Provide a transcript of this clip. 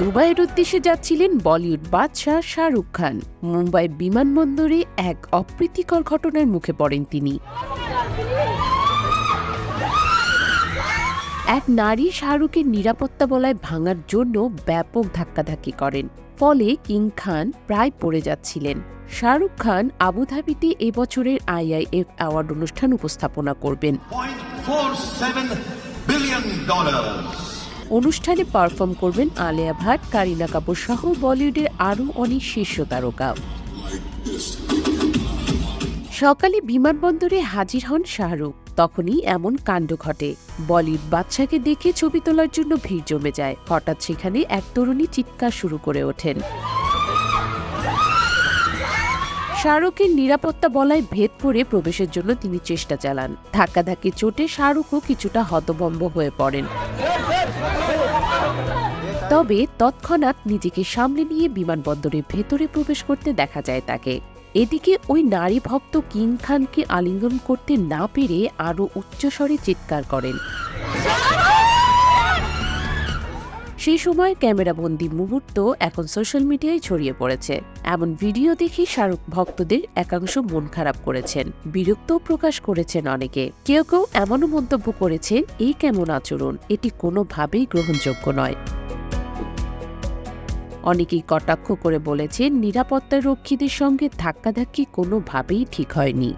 দুবাইয়ের উদ্দেশ্যে যাচ্ছিলেন বলিউড বাদশাহ শাহরুখ খান। মুম্বাই বিমানবন্দরে এক অপ্রীতিকর ঘটনার মুখে পড়েন তিনি। এক নারী শাহরুখের নিরাপত্তা বলায় ভাঙার জন্য ব্যাপক ধাক্কাধাক্কি করেন, ফলে কিং খান প্রায় পড়ে যাচ্ছিলেন। শাহরুখ খান আবুধাবিতে এবছরের আইআইএফ অ্যাওয়ার্ড অনুষ্ঠান উপস্থাপনা করবেন। $0.47 billion dollars. অনুষ্ঠানে পারফর্ম করবেন আলিয়া ভাট, কারিনা কাপুর সহ বলিউডের আরও অনেক শীর্ষ তারকা। সকালে বিমানবন্দরে হাজির হন শাহরুখ। তখনই এমন কাণ্ড ঘটে। বলিউড বাচ্চাকে দেখে ছবি তোলার জন্য ভিড় জমে যায়। হঠাৎ সেখানে এক তরুণী চিৎকার শুরু করে ওঠেন। শাহরুখের নিরাপত্তা বলায় ভেদ করে প্রবেশের জন্য তিনি চেষ্টা চালান। ধাক্কাধাক্কি চোটে শাহরুখও কিছুটা হতভম্ব হয়ে পড়েন। তবে তৎক্ষণাৎ নিজেকে সামলে নিয়ে বিমানবন্দরের ভেতরে প্রবেশ করতে দেখা যায় তাকে। এদিকে ওই নারী ভক্ত কিং খানকে আলিঙ্গন করতে না পেরে আরও উচ্চস্বরে চিৎকার করেন। সেই সময় ক্যামেরাবন্দি মুহূর্ত এখন সোশ্যাল মিডিয়ায় ছড়িয়ে পড়েছে। এমন ভিডিও দেখে শাহরুখ ভক্তদের একাংশ মন খারাপ করেছেন, বিরক্তও প্রকাশ করেছেন অনেকে। কেউ কেউ এমনও মন্তব্য করেছেন, এই কেমন আচরণ? এটি কোনোভাবেই গ্রহণযোগ্য নয়। অনেকেই কটাক্ষ করে বলেছেন নিরাপত্তা রক্ষীদের সঙ্গে ধাক্কাধাক্কি কোনোভাবেই ঠিক হয়নি।